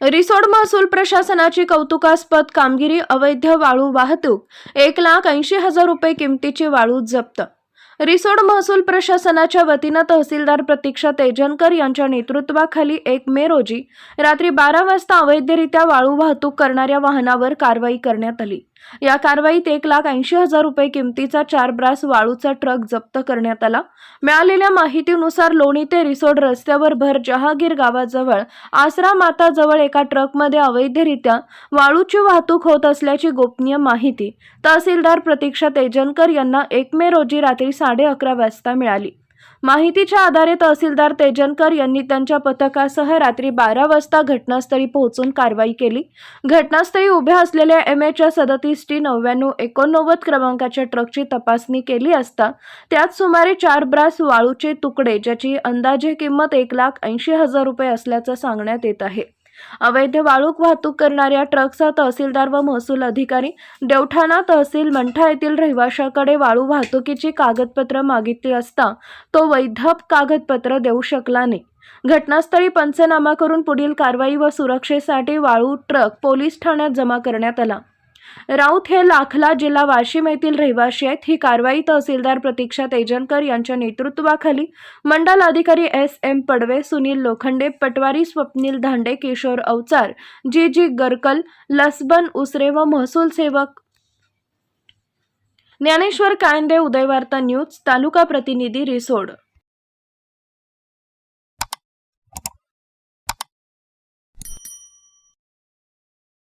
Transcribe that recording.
रिसोड महसूल प्रशासनाची कौतुकास्पद कामगिरी अवैध वाळू वाहतूक एक लाख ऐंशी हजार रुपये किमतीची वाळू जप्त. रिसोड महसूल प्रशासनाच्या वतीनं तहसीलदार प्रतीक्षा तेजनकर यांच्या नेतृत्वाखाली एक मे रोजी रात्री बारा वाजता अवैधरित्या वाळू वाहतूक करणाऱ्या वाहनावर कारवाई करण्यात आली. या कारवाईत एक लाख ऐंशी हजार रुपये किमतीचा चार ब्रास वाळूचा ट्रक जप्त करण्यात आला. मिळालेल्या माहितीनुसार लोणी ते रिसोड रस्त्यावर भर जहागीर गावाजवळ आसरा माताजवळ एका ट्रकमध्ये अवैधरित्या वाळूची वाहतूक होत असल्याची गोपनीय माहिती. तहसीलदार प्रतीक्षा तेजनकर यांना एक मे रोजी रात्री साडे अकरा वाजता मिळाली. माहितीच्या आधारे तहसीलदार तेजनकर यांनी त्यांच्या पथकासह रात्री बारा वाजता घटनास्थळी पोहोचून कारवाई केली. घटनास्थळी उभ्या असलेल्या एम एच सदतीस टी नव्याण्णव एकोणनव्वद क्रमांकाच्या ट्रकची तपासणी केली असता त्यात सुमारे चार ब्रास वाळूचे तुकडे ज्याची अंदाजे किंमत एक लाख ऐंशी हजार रुपये असल्याचं सांगण्यात येत आहे. अवैध वाळूक वाहतूक करणाऱ्या ट्रकचा तहसीलदार व महसूल अधिकारी देवठाणा तहसील मंठा येथील रहिवाशाकडे वाळू वाहतुकीची कागदपत्र मागितली असता तो वैध कागदपत्र देऊ शकला नाही. घटनास्थळी पंचनामा करून पुढील कारवाई व सुरक्षेसाठी वाळू ट्रक पोलीस ठाण्यात जमा करण्यात आला. राऊत हे लाखला जिल्हा वाशिम येथील रहिवाशी आहेत. ही कारवाई तहसीलदार प्रतीक्षा तेजनकर यांच्या नेतृत्वाखाली मंडल अधिकारी एस एम पडवे सुनील लोखंडे पटवारी स्वप्नील धांडे किशोर अवचार जी जी गरकल लसबन उसरे व महसूल सेवक ज्ञानेश्वर कायंदे उदयवार्ता न्यूज तालुका प्रतिनिधी रिसोड.